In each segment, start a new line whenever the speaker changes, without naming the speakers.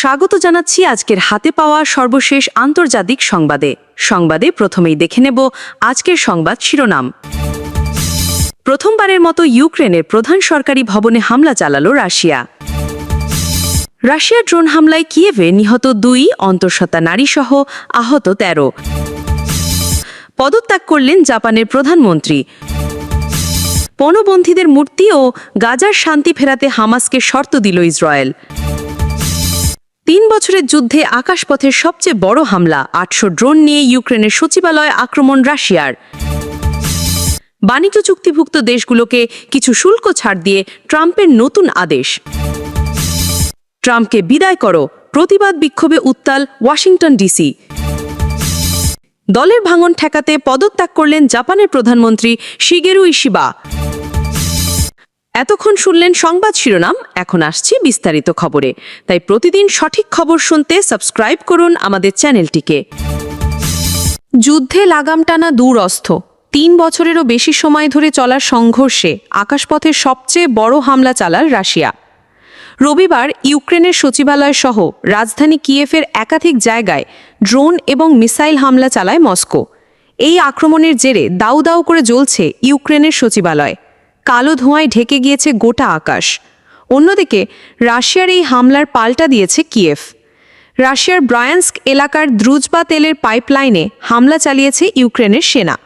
স্বাগত জানাচ্ছি আজকের হাতে পাওয়া সর্বশেষ আন্তর্জাতিক সংবাদে। সংবাদে প্রথমেই দেখে নেব আজকের সংবাদ শিরোনাম। প্রথমবারের মতো ইউক্রেনের প্রধান সরকারি ভবনে হামলা চালালো রাশিয়া। রাশিয়ার ড্রোন হামলায় কিয়েভে নিহত দুই অন্তঃসত্ত্বা নারীসহ আহত তেরো। পদত্যাগ করলেন জাপানের প্রধানমন্ত্রী। পণবন্ধীদের মূর্তি ও গাজার শান্তি ফেরাতে হামাসকে শর্ত দিল ইসরায়েল। তিন বছরের যুদ্ধে আকাশপথের সবচেয়ে বড় হামলা। আটশো ড্রোন নিয়ে ইউক্রেনের সচিবালয় আক্রমণ রাশিয়ার। বাণিজ্য চুক্তিভুক্ত দেশগুলোকে কিছু শুল্ক ছাড় দিয়ে ট্রাম্পের নতুন আদেশ। ট্রাম্পকে বিদায় করো, প্রতিবাদ বিক্ষোভে উত্তাল ওয়াশিংটন ডিসি। দলের ভাঙন ঠেকাতে পদত্যাগ করলেন জাপানের প্রধানমন্ত্রী শিগেরু ইশিবা। এতক্ষণ শুনলেন সংবাদ শিরোনাম, এখন আসছি বিস্তারিত খবরে। তাই প্রতিদিন সঠিক খবর শুনতে সাবস্ক্রাইব করুন আমাদের চ্যানেলটিকে। যুদ্ধে লাগাম টানা দূরস্থ তিন বছরেরও বেশি সময় ধরে চলা সংঘর্ষে আকাশপথে সবচেয়ে বড় হামলা চালাল রাশিয়া। রবিবার ইউক্রেনের সচিবালয় সহ রাজধানী কিয়েফের একাধিক জায়গায় ড্রোন এবং মিসাইল হামলা চালায় মস্কো। এই আক্রমণের জেরে দাউ দাউ করে জ্বলছে ইউক্রেনের সচিবালয়। কালো ধোঁয়ায় ঢেকে গিয়েছে গোটা আকাশ। অন্যদিকে, রাশিয়ার এই হামলার পাল্টা দিয়েছে কিয়েফ রাশিয়ার ব্রায়ান্স্ক এলাকার দ্রুজবা তেলের পাইপলাইনে হামলা চালিয়েছে ইউক্রেনের সেনা।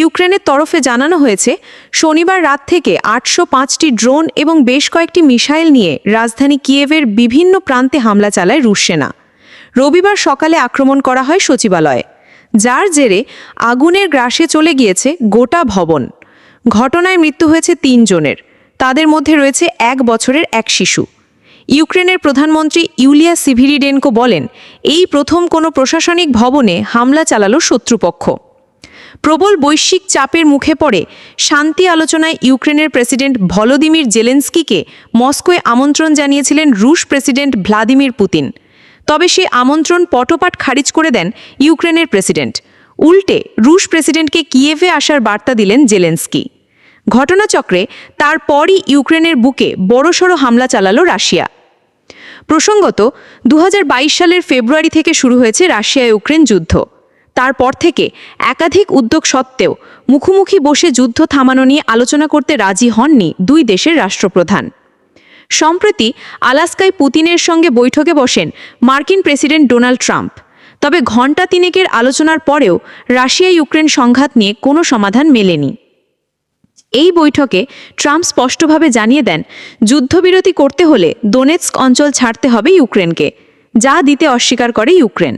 ইউক্রেনের তরফে জানানো হয়েছে, শনিবার রাত থেকে আটশো পাঁচটি ড্রোন এবং বেশ কয়েকটি মিসাইল নিয়ে রাজধানী কিয়েভের বিভিন্ন প্রান্তে হামলা চালায় রুশ সেনা। রবিবার সকালে আক্রমণ করা হয় সচিবালয়ে, যার জেরে আগুনের গ্রাসে চলে গিয়েছে গোটা ভবন। ঘটনায় মৃত্যু হয়েছে তিনজনের। তাদের মধ্যে রয়েছে এক বছরের এক শিশু। ইউক্রেনের প্রধানমন্ত্রী ইউলিয়া সিভিরিডেনকো বলেন, এই প্রথম কোনো প্রশাসনিক ভবনে হামলা চালালো শত্রুপক্ষ। প্রবল বৈশ্বিক চাপের মুখে পড়ে শান্তি আলোচনায় ইউক্রেনের প্রেসিডেন্ট ভলোদিমির জেলেন্সকিকে মস্কোয় আমন্ত্রণ জানিয়েছিলেন রুশ প্রেসিডেন্ট ভ্লাদিমির পুতিন। তবে সে আমন্ত্রণ পটপাট খারিজ করে দেন ইউক্রেনের প্রেসিডেন্ট। উল্টে রুশ প্রেসিডেন্টকে কিয়েভে আসার বার্তা দিলেন জেলেন্সকি। ঘটনাচক্রে তারপরই ইউক্রেনের বুকে বড়সড় হামলা চালালো রাশিয়া। প্রসঙ্গত দু হাজার বাইশ সালের ফেব্রুয়ারি থেকে শুরু হয়েছে রাশিয়া ইউক্রেন যুদ্ধ। তারপর থেকে একাধিক উদ্যোগ সত্ত্বেও মুখোমুখি বসে যুদ্ধ থামানো নিয়ে আলোচনা করতে রাজি হননি দুই দেশের রাষ্ট্রপ্রধান। সম্প্রতি আলাস্কায় পুতিনের সঙ্গে বৈঠকে বসেন মার্কিন প্রেসিডেন্ট ডোনাল্ড ট্রাম্প। তবে ঘণ্টা তিনেকের আলোচনার পরেও রাশিয়া ইউক্রেন সংঘাত নিয়ে কোনো সমাধান মেলেনি। এই বৈঠকে ট্রাম্প স্পষ্টভাবে জানিয়ে দেন, যুদ্ধবিরতি করতে হলে দোনেৎস্ক অঞ্চল ছাড়তে হবে ইউক্রেনকে, যা দিতে অস্বীকার করে ইউক্রেন।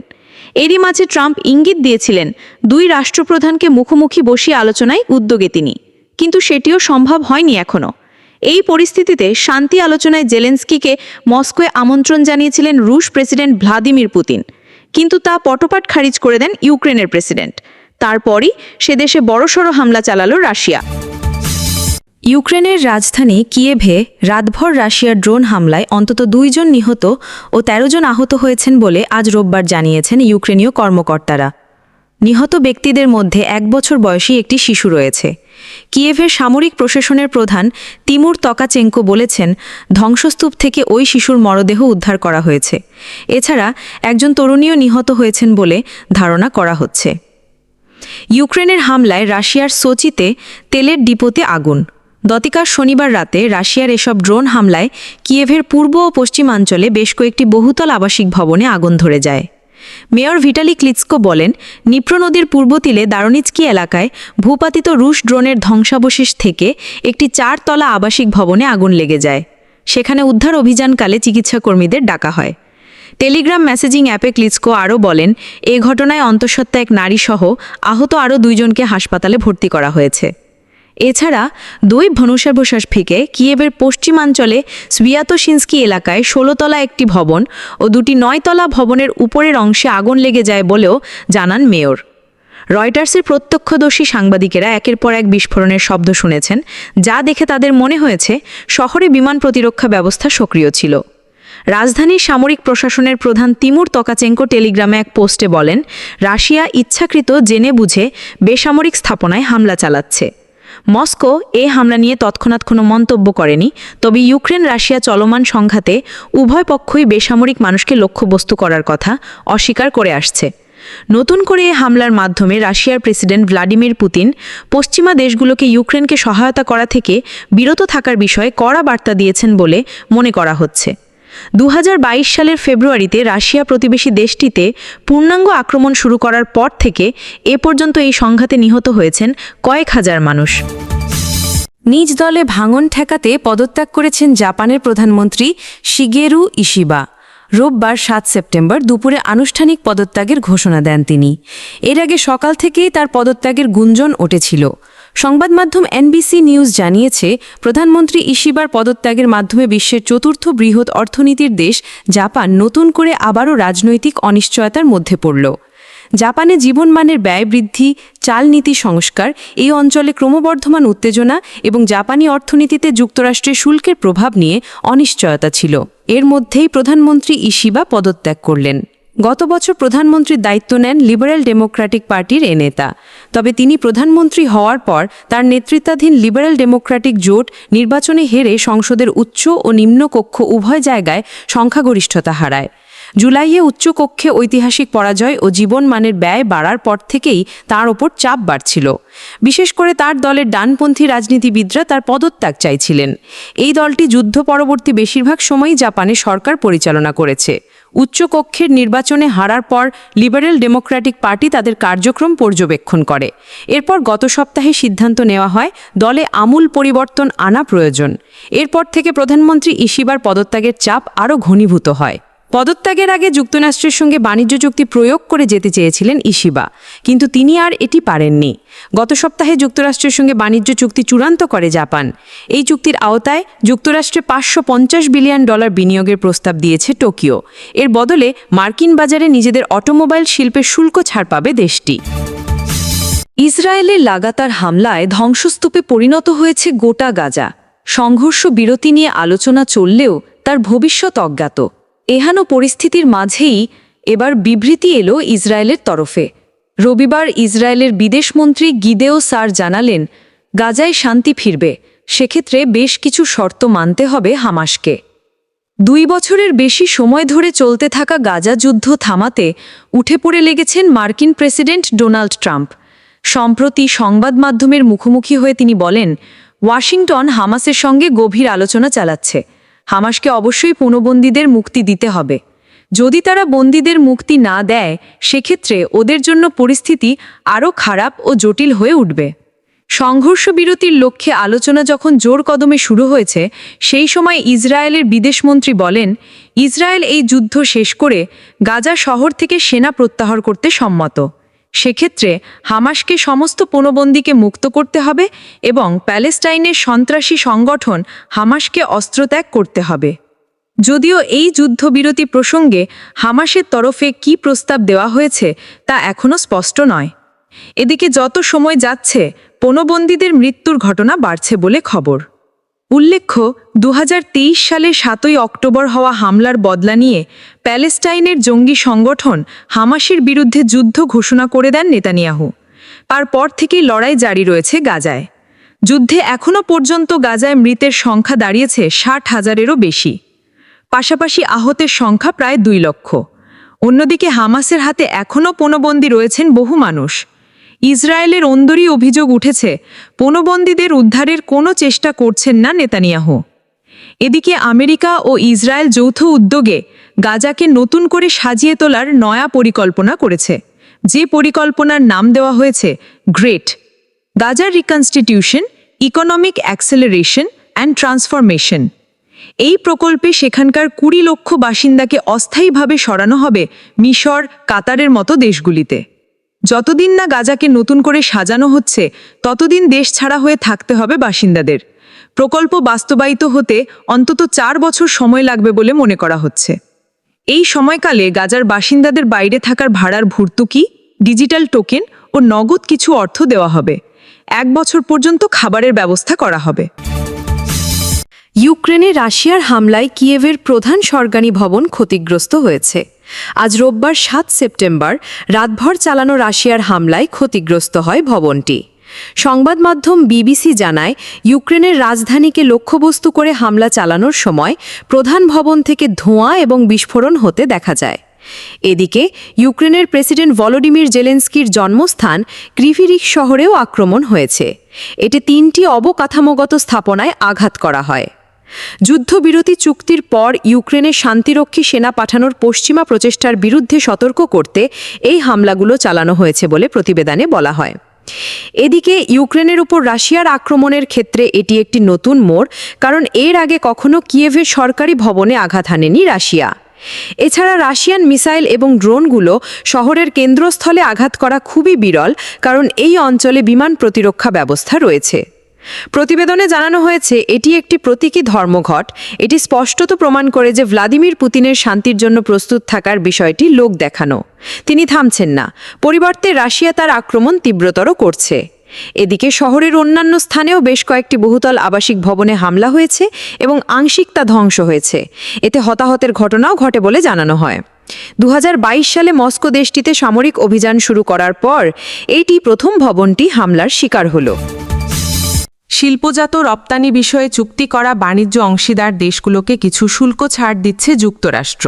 এরই মাঝে ট্রাম্প ইঙ্গিত দিয়েছিলেন, দুই রাষ্ট্রপ্রধানকে মুখোমুখি বসিয়ে আলোচনায় উদ্যোগে তিনি। কিন্তু সেটিও সম্ভব হয়নি এখনও এই পরিস্থিতিতে শান্তি আলোচনায় জেলেন্সকিকে মস্কোয় আমন্ত্রণ জানিয়েছিলেন রুশ প্রেসিডেন্ট ভ্লাদিমির পুতিন। কিন্তু তা পটপাট খারিজ করে দেন ইউক্রেনের প্রেসিডেন্ট। তারপরই সে দেশে বড়সড় হামলা চালালো রাশিয়া। ইউক্রেনের রাজধানী কিয়েভে রাতভর রাশিয়ার ড্রোন হামলায় অন্তত দুইজন নিহত ও ১৩ জন আহত হয়েছেন বলে আজ রোববার জানিয়েছেন ইউক্রেনীয় কর্মকর্তারা। নিহত ব্যক্তিদের মধ্যে এক বছর বয়সী একটি শিশু রয়েছে। কিয়েভের সামরিক প্রশাসনের প্রধান তিমুর তকাচেঙ্কো বলেছেন, ধ্বংসস্তূপ থেকে ওই শিশুর মরদেহ উদ্ধার করা হয়েছে। এছাড়া একজন তরুণীও নিহত হয়েছেন বলে ধারণা করা হচ্ছে। ইউক্রেনের হামলায় রাশিয়ার সোচিতে তেলের ডিপোতে আগুন। গতকাল শনিবার রাতে রাশিয়ার এসব ড্রোন হামলায় কিয়েভের পূর্ব ও পশ্চিমাঞ্চলে বেশ কয়েকটি বহুতল আবাসিক ভবনে আগুন ধরে যায়। মেয়র ভিটালি ক্লিৎস্কো বলেন, নিপ্র নদীর পূর্ব তীরে দারনিচকি এলাকায় ভূপাতিত রুশ ড্রোনের ধ্বংসাবশেষ থেকে একটি চারতলা আবাসিক ভবনে আগুন লেগে যায়। সেখানে উদ্ধার অভিযানকালে চিকিৎসাকর্মীদের ডাকা হয়। টেলিগ্রাম মেসেজিং অ্যাপে ক্লিৎস্কো আরও বলেন, এ ঘটনায় অন্তঃসত্ত্বা এক নারীসহ আহত আরও দুইজনকে হাসপাতালে ভর্তি করা হয়েছে। এছাড়া দুই ভনুষাবশ্বাস ফিকে কিয়েভের পশ্চিমাঞ্চলে সুয়াতোসিন্সকি এলাকায় ষোলোতলা একটি ভবন ও দুটি নয়তলা ভবনের উপরের অংশে আগুন লেগে যায় বলেও জানান মেয়র। রয়টার্সের প্রত্যক্ষদর্শী সাংবাদিকেরা একের পর এক বিস্ফোরণের শব্দ শুনেছেন, যা দেখে তাদের মনে হয়েছে শহরে বিমান প্রতিরক্ষা ব্যবস্থা সক্রিয় ছিল। রাজধানীর সামরিক প্রশাসনের প্রধান তিমুর তকাচেঙ্কো টেলিগ্রামে এক পোস্টে বলেন, রাশিয়া ইচ্ছাকৃত জেনে বুঝে বেসামরিক স্থাপনায় হামলা চালাচ্ছে।
মস্কো এ হামলা নিয়ে তৎক্ষণাৎ কোনো মন্তব্য করেনি, তবে ইউক্রেন রাশিয়া চলমান সংঘাতে উভয় পক্ষই বেসামরিক মানুষকে লক্ষ্যবস্তু করার কথা অস্বীকার করে আসছে। নতুন করে এ হামলার মাধ্যমে রাশিয়ার প্রেসিডেন্ট ভ্লাদিমির পুতিন পশ্চিমা দেশগুলোকে ইউক্রেনকে সহায়তা করা থেকে বিরত থাকার বিষয়ে কড়া বার্তা দিয়েছেন বলে মনে করা হচ্ছে। দু হাজার বাইশ সালের ফেব্রুয়ারিতে রাশিয়া প্রতিবেশী দেশটিতে পূর্ণাঙ্গ আক্রমণ শুরু করার পর থেকে এ পর্যন্ত এই সংঘাতে নিহত হয়েছেন কয়েক হাজার মানুষ।
নিজ দলে ভাঙন ঠেকাতে পদত্যাগ করেছেন জাপানের প্রধানমন্ত্রী শিগেরু ইশিবা। রোববার সাত সেপ্টেম্বর দুপুরে আনুষ্ঠানিক পদত্যাগের ঘোষণা দেন তিনি। এর আগে সকাল থেকেই তার পদত্যাগের গুঞ্জন উঠেছিল। সংবাদ মাধ্যম এনবিসি নিউজ জানিয়েছে, প্রধানমন্ত্রী ইশিবার পদত্যাগের মাধ্যমে বিশ্বের চতুর্থ বৃহৎ অর্থনীতির দেশ জাপান নতুন করে আবারও রাজনৈতিক অনিশ্চয়তার মধ্যে পড়ল। জাপানে জীবনমানের ব্যয় বৃদ্ধি, চাল নীতি সংস্কার, এই অঞ্চলে ক্রমবর্ধমান উত্তেজনা এবং জাপানি অর্থনীতিতে যুক্তরাষ্ট্রের শুল্কের প্রভাব নিয়ে অনিশ্চয়তা ছিল। এর মধ্যেই প্রধানমন্ত্রী ইশিবা পদত্যাগ করলেন। গত বছর প্রধানমন্ত্রীর দায়িত্ব নেন লিবারেল ডেমোক্র্যাটিক পার্টির এ নেতা। তবে তিনি প্রধানমন্ত্রী হওয়ার পর তার নেতৃত্বাধীন লিবারেল ডেমোক্র্যাটিক জোট নির্বাচনে হেরে সংসদের উচ্চ ও নিম্নকক্ষ উভয় জায়গায় সংখ্যাগরিষ্ঠতা হারায়। জুলাইয়ে উচ্চকক্ষে ঐতিহাসিক পরাজয় ও জীবনমানের ব্যয় বাড়ার পর থেকেই তার ওপর চাপ বাড়ছিল। বিশেষ করে তার দলের ডানপন্থী রাজনীতিবিদরা তার পদত্যাগ চাইছিলেন। এই দলটি যুদ্ধ পরবর্তী বেশিরভাগ সময়ই জাপানে সরকার পরিচালনা করেছে। উচ্চকক্ষের নির্বাচনে হারার পর লিবারেল ডেমোক্র্যাটিক পার্টি তাদের কার্যক্রম পর্যবেক্ষণ করে। এরপর গত সপ্তাহে সিদ্ধান্ত নেওয়া হয়, দলে আমূল পরিবর্তন আনা প্রয়োজন। এরপর থেকে প্রধানমন্ত্রী ইশিবার পদত্যাগের চাপ আরও ঘনীভূত হয়। পদত্যাগের আগে যুক্তরাষ্ট্রের সঙ্গে বাণিজ্য চুক্তি প্রয়োগ করে যেতে চেয়েছিলেন ইশিবা। কিন্তু তিনি আর এটি পারেননি। গত সপ্তাহে যুক্তরাষ্ট্রের সঙ্গে বাণিজ্য চুক্তি চূড়ান্ত করে জাপান। এই চুক্তির আওতায় যুক্তরাষ্ট্রে পাঁচশো পঞ্চাশ বিলিয়ন ডলার বিনিয়োগের প্রস্তাব দিয়েছে টোকিও। এর বদলে মার্কিন বাজারে নিজেদের অটোমোবাইল শিল্পের শুল্ক ছাড় পাবে দেশটি। ইসরায়েলের লাগাতার হামলায় ধ্বংসস্তূপে পরিণত হয়েছে গোটা গাজা। সংঘর্ষ বিরতি নিয়ে আলোচনা চললেও তার ভবিষ্যৎ অজ্ঞাত। এহানো পরিস্থিতির মাঝেই এবার বিবৃতি এলো ইসরায়েলের তরফে। রবিবার ইসরায়েলের বিদেশমন্ত্রী গিদেও সার জানালেন, গাজায় শান্তি ফিরবে, সেক্ষেত্রে বেশ কিছু শর্ত মানতে হবে হামাসকে। দুই বছরের বেশি সময় ধরে চলতে থাকা গাজা যুদ্ধ থামাতে উঠে পড়ে লেগেছেন মার্কিন প্রেসিডেন্ট ডোনাল্ড ট্রাম্প। সম্প্রতি সংবাদ মাধ্যমের মুখোমুখি হয়ে তিনি বলেন, ওয়াশিংটন হামাসের সঙ্গে গভীর আলোচনা চালাচ্ছে। হামাসকে অবশ্যই পুনবন্দীদের মুক্তি দিতে হবে। যদি তারা বন্দীদের মুক্তি না দেয়, সেক্ষেত্রে ওদের জন্য পরিস্থিতি আরও খারাপ ও জটিল হয়ে উঠবে। সংঘর্ষ বিরতির লক্ষ্যে আলোচনা যখন জোর কদমে শুরু হয়েছে, সেই সময় ইসরায়েলের বিদেশমন্ত্রী বলেন, ইসরায়েল এই যুদ্ধ শেষ করে গাজা শহর থেকে সেনা প্রত্যাহার করতে সম্মত। সেক্ষেত্রে হামাসকে সমস্ত পণবন্দীকে মুক্ত করতে হবে এবং প্যালেস্টাইনের সন্ত্রাসী সংগঠন হামাসকে অস্ত্রত্যাগ করতে হবে। যদিও এই যুদ্ধবিরতি প্রসঙ্গে হামাসের তরফে কি প্রস্তাব দেওয়া হয়েছে তা এখনও স্পষ্ট নয়। এদিকে যত সময় যাচ্ছে পণবন্দীদের মৃত্যুর ঘটনা বাড়ছে বলে খবর। উল্লেখ্য দু হাজার তেইশ সালে সাতই অক্টোবর হওয়া হামলার বদলা নিয়ে প্যালেস্টাইনের জঙ্গি সংগঠন হামাসের বিরুদ্ধে যুদ্ধ ঘোষণা করে দেন নেতানিয়াহু। তারপর থেকেই লড়াই জারি রয়েছে গাজায়। যুদ্ধে এখনও পর্যন্ত গাজায় মৃতের সংখ্যা দাঁড়িয়েছে ষাট হাজারেরও বেশি। পাশাপাশি আহতের সংখ্যা প্রায় দুই লক্ষ। অন্যদিকে হামাসের হাতে এখনও পণবন্দী রয়েছেন বহু মানুষ। ইসরায়েলের অন্দরই অভিযোগ উঠেছে, পণবন্দীদের উদ্ধারের কোনো চেষ্টা করছেন না নেতানিয়াহু। এদিকে আমেরিকা ও ইসরায়েল যৌথ উদ্যোগে গাজাকে নতুন করে সাজিয়ে তোলার নয়া পরিকল্পনা করেছে। যে পরিকল্পনার নাম দেওয়া হয়েছে, গ্রেট। গাজার reconstitution, economic acceleration and transformation. এই প্রকল্পে সেখানকার কুড়ি লক্ষ বাসিন্দাকে অস্থায়ীভাবে সরানো হবে মিশর, কাতারের মতো দেশগুলিতে। যতদিন না গাজাকে নতুন করে সাজানো হচ্ছে, ততদিন দেশ ছাড়া হয়ে থাকতে হবে বাসিন্দাদের। প্রকল্প বাস্তবায়িত হতে অন্তত চার বছর সময় লাগবে বলে মনে করা হচ্ছে। এই সময়কালে গাজার বাসিন্দাদের বাইরে থাকার ভাড়ার ভর্তুকি, ডিজিটাল টোকেন ও নগদ কিছু অর্থ দেওয়া হবে। এক বছর পর্যন্ত খাবারের ব্যবস্থা করা হবে। ইউক্রেনে রাশিয়ার হামলায় কিয়েভের প্রধান সরকারি ভবন ক্ষতিগ্রস্ত হয়েছে। আজ রোববার সাত সেপ্টেম্বর, রাতভর চালানো রাশিয়ার হামলায় ক্ষতিগ্রস্ত হয় ভবনটি। সংবাদ মাধ্যম বিবিসি জানায়, ইউক্রেনের রাজধানীকে লক্ষ্যবস্তু করে হামলা চালানোর সময় প্রধান ভবন থেকে ধোঁয়া এবং বিস্ফোরণ হতে দেখা যায়। এদিকে, ইউক্রেনের প্রেসিডেন্ট ভলোডিমির জেলেন্সকির জন্মস্থান ক্রিভিরিক শহরেও আক্রমণ হয়েছে। এতে তিনটি অবকাঠামোগত স্থাপনায় আঘাত করা হয়। যুদ্ধবিরতি চুক্তির পর ইউক্রেনে শান্তিরক্ষী সেনা পাঠানোর পশ্চিমা প্রচেষ্টার বিরুদ্ধে সতর্ক করতে এই হামলাগুলো চালানো হয়েছে বলে প্রতিবেদনে বলা হয়। এদিকে ইউক্রেনের উপর রাশিয়ার আক্রমণের ক্ষেত্রে এটি একটি নতুন মোড়, কারণ এর আগে কখনো কিয়েভের সরকারি ভবনে আঘাত হানেনি রাশিয়া। এছাড়া রাশিয়ান মিসাইল এবং ড্রোনগুলো শহরের কেন্দ্রস্থলে আঘাত করা খুবই বিরল, কারণ এই অঞ্চলে বিমান প্রতিরক্ষা ব্যবস্থা রয়েছে। প্রতিবেদনে জানানো হয়েছে, এটি একটি প্রতীকী ধর্মঘট। এটি স্পষ্টত প্রমাণ করে যে ভ্লাদিমির পুতিনের শান্তির জন্য প্রস্তুত থাকার বিষয়টি লোক দেখানো। তিনি থামছেন না। পরিবর্তে রাশিয়া তার আক্রমণ তীব্রতর করছে। এদিকে শহরের অন্যান্য স্থানেও বেশ কয়েকটি বহুতল আবাসিক ভবনে হামলা হয়েছে এবং আংশিক তা ধ্বংস হয়েছে। এতে হতাহতের ঘটনাও ঘটে বলে জানানো হয়। দু হাজার বাইশ সালে মস্কো দেশটিতে সামরিক অভিযান শুরু করার পর, এইটি প্রথম ভবনটি হামলার শিকার হলো।
শিল্পজাত রপ্তানি বিষয়ে চুক্তি করা বাণিজ্য অংশীদার দেশগুলোকে কিছু শুল্ক ছাড় দিচ্ছে যুক্তরাষ্ট্র।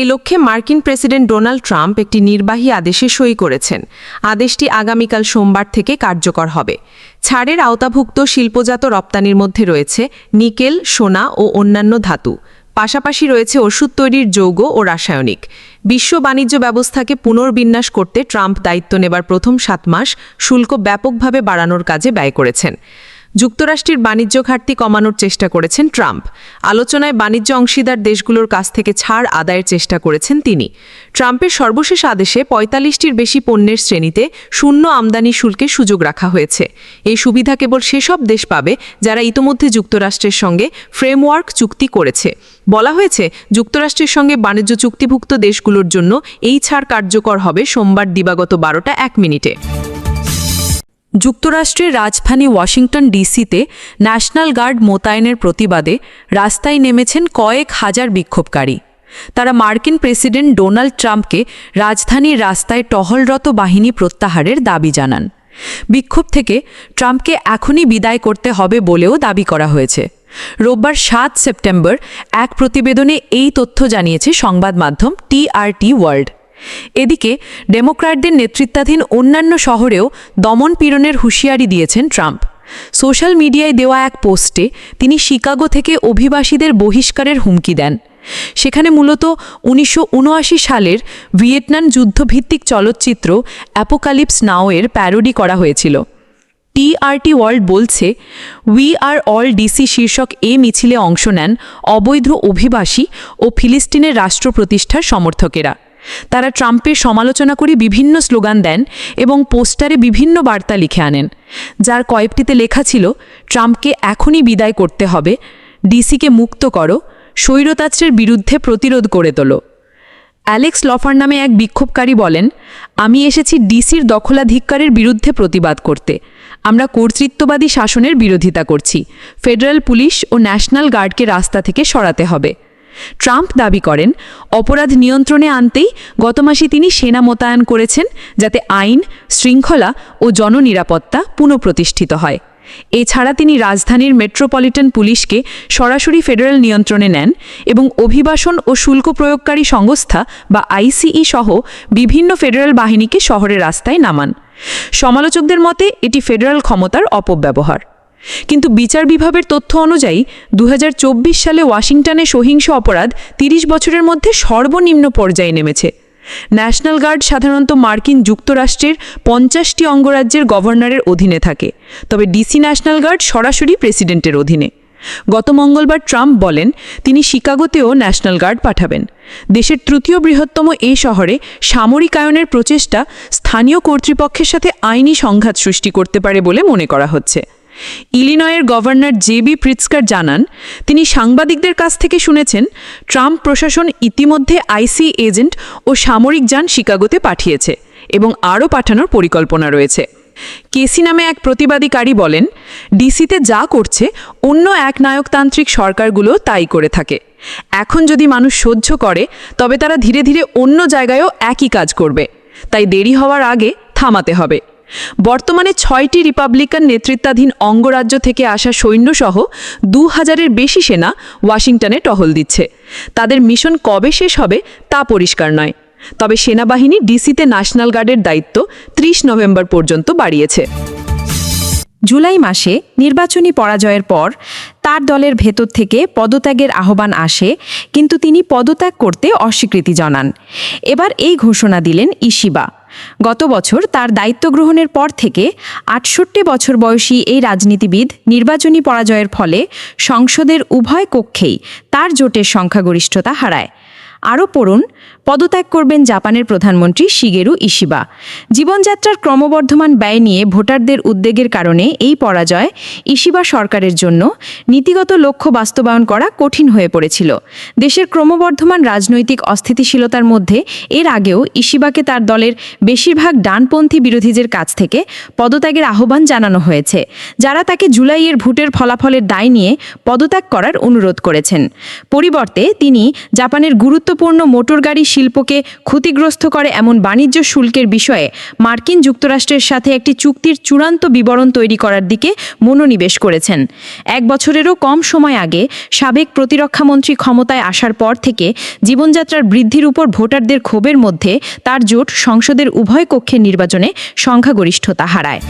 এ লক্ষ্যে মার্কিন প্রেসিডেন্ট ডোনাল্ড ট্রাম্প একটি নির্বাহী আদেশে সই করেছেন। আদেশটি আগামীকাল সোমবার থেকে কার্যকর হবে। ছাড়ের আওতাভুক্ত শিল্পজাত রপ্তানির মধ্যে রয়েছে নিকেল, সোনা ও অন্যান্য ধাতু। পাশাপাশি রয়েছে ওষুধ তৈরির যৌগ ও রাসায়নিক। বিশ্ব বাণিজ্য ব্যবস্থাকে পুনর্বিন্যাস করতে ট্রাম্প দায়িত্ব নেবার প্রথম সাত মাস শুল্ক ব্যাপকভাবে বাড়ানোর কাজে ব্যয় করেছেন। যুক্তরাষ্ট্রের বাণিজ্য ঘাটতি কমানোর চেষ্টা করেছেন ট্রাম্প। আলোচনায় বাণিজ্য অংশীদার দেশগুলোর কাছ থেকে ছাড় আদায়ের চেষ্টা করেছেন তিনি। ট্রাম্পের সর্বশেষ আদেশে পঁয়তাল্লিশটির বেশি পণ্যের শ্রেণীতে শূন্য আমদানি শুল্কের সুযোগ রাখা হয়েছে। এই সুবিধা কেবল সেসব দেশ পাবে যারা ইতোমধ্যে যুক্তরাষ্ট্রের সঙ্গে ফ্রেমওয়ার্ক চুক্তি করেছে। বলা হয়েছে, যুক্তরাষ্ট্রের সঙ্গে বাণিজ্য চুক্তিভুক্ত দেশগুলোর জন্য এই ছাড় কার্যকর হবে সোমবার দিবাগত বারোটা এক মিনিটে।
যুক্তরাষ্ট্রের রাজধানী ওয়াশিংটন ডিসিতে ন্যাশনাল গার্ড মোতায়েনের প্রতিবাদে রাস্তায় নেমেছেন কয়েক হাজার বিক্ষোভকারী। তারা মার্কিন প্রেসিডেন্ট ডোনাল্ড ট্রাম্পকে রাজধানীর রাস্তায় টহলরত বাহিনী প্রত্যাহারের দাবি জানান। বিক্ষোভ থেকে ট্রাম্পকে এখনই বিদায় করতে হবে বলেও দাবি করা হয়েছে। রোববার সাত সেপ্টেম্বর এক প্রতিবেদনে এই তথ্য জানিয়েছে সংবাদ মাধ্যম টিআরটি ওয়ার্ল্ড। এদিকে ডেমোক্র্যাটদের নেতৃত্বাধীন অন্যান্য শহরেও দমন পীড়নের হুঁশিয়ারি দিয়েছেন ট্রাম্প। সোশ্যাল মিডিয়ায় দেওয়া এক পোস্টে তিনি শিকাগো থেকে অভিবাসীদের বহিষ্কারের হুমকি দেন। সেখানে মূলত উনিশশো উনআশি সালের ভিয়েতনাম যুদ্ধভিত্তিক চলচ্চিত্র অ্যাপোকালিপস নাওয়ের প্যারোডি করা হয়েছিল। টিআরটি ওয়ার্ল্ড বলছে উই আর অল ডিসি শীর্ষক এ মিছিলে অংশ নেন অবৈধ অভিবাসী ও ফিলিস্তিনের রাষ্ট্র প্রতিষ্ঠার সমর্থকেরা। তারা ট্রাম্পের সমালোচনা করে বিভিন্ন স্লোগান দেন এবং পোস্টারে বিভিন্ন বার্তা লিখে আনেন, যার কয়েকটিতে লেখা ছিল, ট্রাম্পকে এখনই বিদায় করতে হবে, ডিসিকে মুক্ত করো স্বৈরতান্ত্রের বিরুদ্ধে প্রতিরোধ করে তোলো। অ্যালেক্স লফার নামে এক বিক্ষোভকারী বলেন, আমি এসেছি ডিসির দখলাধিকারের বিরুদ্ধে প্রতিবাদ করতে। আমরা কর্তৃত্ববাদী শাসনের বিরোধিতা করছি। ফেডারেল পুলিশ ও ন্যাশনাল গার্ডকে রাস্তা থেকে সরাতে হবে। ট্রাম্প দাবি করেন, অপরাধ নিয়ন্ত্রণে আনতেই গত মাসে তিনি সেনা মোতায়েন করেছেন যাতে আইন, শৃঙ্খলা ও জননিরাপত্তা পুনঃপ্রতিষ্ঠিত হয়। এছাড়া তিনি রাজধানীর মেট্রোপলিটন পুলিশকে সরাসরি ফেডারেল নিয়ন্ত্রণে নেন এবং অভিবাসন ও শুল্ক প্রয়োগকারী সংস্থা বা আইসিই সহ বিভিন্ন ফেডারেল বাহিনীকে শহরের রাস্তায় নামান। সমালোচকদের মতে, এটি ফেডারেল ক্ষমতার অপব্যবহার। কিন্তু বিচার বিভাগের তথ্য অনুযায়ী দু হাজার চব্বিশ সালে ওয়াশিংটনে সহিংস অপরাধ ৩০ বছরের মধ্যে সর্বনিম্ন পর্যায়ে নেমেছে। ন্যাশনাল গার্ড সাধারণত মার্কিন যুক্তরাষ্ট্রের পঞ্চাশটি অঙ্গরাজ্যের গভর্নরের অধীনে থাকে, তবে ডিসি ন্যাশনাল গার্ড সরাসরি প্রেসিডেন্টের অধীনে। গত মঙ্গলবার ট্রাম্প বলেন, তিনি শিকাগোতেও ন্যাশনাল গার্ড পাঠাবেন। দেশের তৃতীয় বৃহত্তম এই শহরে সামরিকায়নের প্রচেষ্টা স্থানীয় কর্তৃপক্ষের সাথে আইনি সংঘাত সৃষ্টি করতে পারে বলে মনে করা হচ্ছে। ইলিনয়ের গভর্নর জেবি প্রিৎস্কার জানান, তিনি সাংবাদিকদের কাছ থেকে শুনেছেন, ট্রাম্প প্রশাসন ইতিমধ্যে আইসি এজেন্ট ও সামরিক যান শিকাগোতে পাঠিয়েছে এবং আরও পাঠানোর পরিকল্পনা রয়েছে। কেসি নামে এক প্রতিবাদীকারী বলেন, ডিসিতে যা করছে, অন্য এক নায়কতান্ত্রিক সরকারগুলো তাই করে থাকে। এখন যদি মানুষ সহ্য করে, তবে তারা ধীরে ধীরে অন্য জায়গায়ও একই কাজ করবে। তাই দেরি হওয়ার আগে থামাতে হবে। বর্তমানে ছয়টি রিপাবলিকান নেতৃত্বাধীন অঙ্গরাজ্য থেকে আসা সৈন্যসহ দু হাজারের বেশি সেনা ওয়াশিংটনে টহল দিচ্ছে। তাদের মিশন কবে শেষ হবে তা পরিষ্কার নয়। তবে সেনাবাহিনী ডিসিতে ন্যাশনাল গার্ডের দায়িত্ব ত্রিশ নভেম্বর পর্যন্ত বাড়িয়েছে।
জুলাই মাসে নির্বাচনী পরাজয়ের পর তার দলের ভেতর থেকে পদত্যাগের আহ্বান আসে, কিন্তু তিনি পদত্যাগ করতে অস্বীকৃতি জানান। এবার এই ঘোষণা দিলেন ইশিবা। গত বছর তার দায়িত্ব গ্রহণের পর থেকে আটষট্টি বছর বয়সী এই রাজনীতিবিদ নির্বাচনী পরাজয়ের ফলে সংসদের উভয় কক্ষেই তার জোটের সংখ্যাগরিষ্ঠতা হারায়। আরও পড়ুন পদত্যাগ করবেন জাপানের প্রধানমন্ত্রী শিগেরু ইশিবা। জীবনযাত্রার ক্রমবর্ধমান ব্যয় নিয়ে ভোটারদের উদ্বেগের কারণে এই পরাজয় ইশিবা সরকারের জন্য নীতিগত লক্ষ্য বাস্তবায়ন করা কঠিন হয়ে পড়েছিল। দেশের ক্রমবর্ধমান রাজনৈতিক অস্থিতিশীলতার মধ্যে এর আগেও ইশিবাকে তার দলের বেশিরভাগ ডানপন্থী বিরোধীদের কাছ থেকে পদত্যাগের আহ্বান জানানো হয়েছে। যারা তাকে জুলাইয়ের ভোটের ফলাফলের দায় নিয়ে পদত্যাগ করার অনুরোধ করেছেন। পরিবর্তে তিনি জাপানের গুরুত্বপূর্ণ মোটর গাড়ি শিল্পকে ক্ষতিগ্রস্ত করে এমন বাণিজ্য শুল্কের বিষয়ে মার্কিন যুক্তরাষ্ট্রের সাথে একটি চুক্তির চূড়ান্ত বিবরণ তৈরি করার দিকে মনোনিবেশ করেছেন। এক বছরেরও কম সময় আগে সাবেক প্রতিরক্ষামন্ত্রী ক্ষমতায় আসার পর থেকে জীবনযাত্রার বৃদ্ধির উপর ভোটারদের ক্ষোভের মধ্যে তার জোট সংসদের উভয় কক্ষের নির্বাচনে সংখ্যাগরিষ্ঠতা হারায়।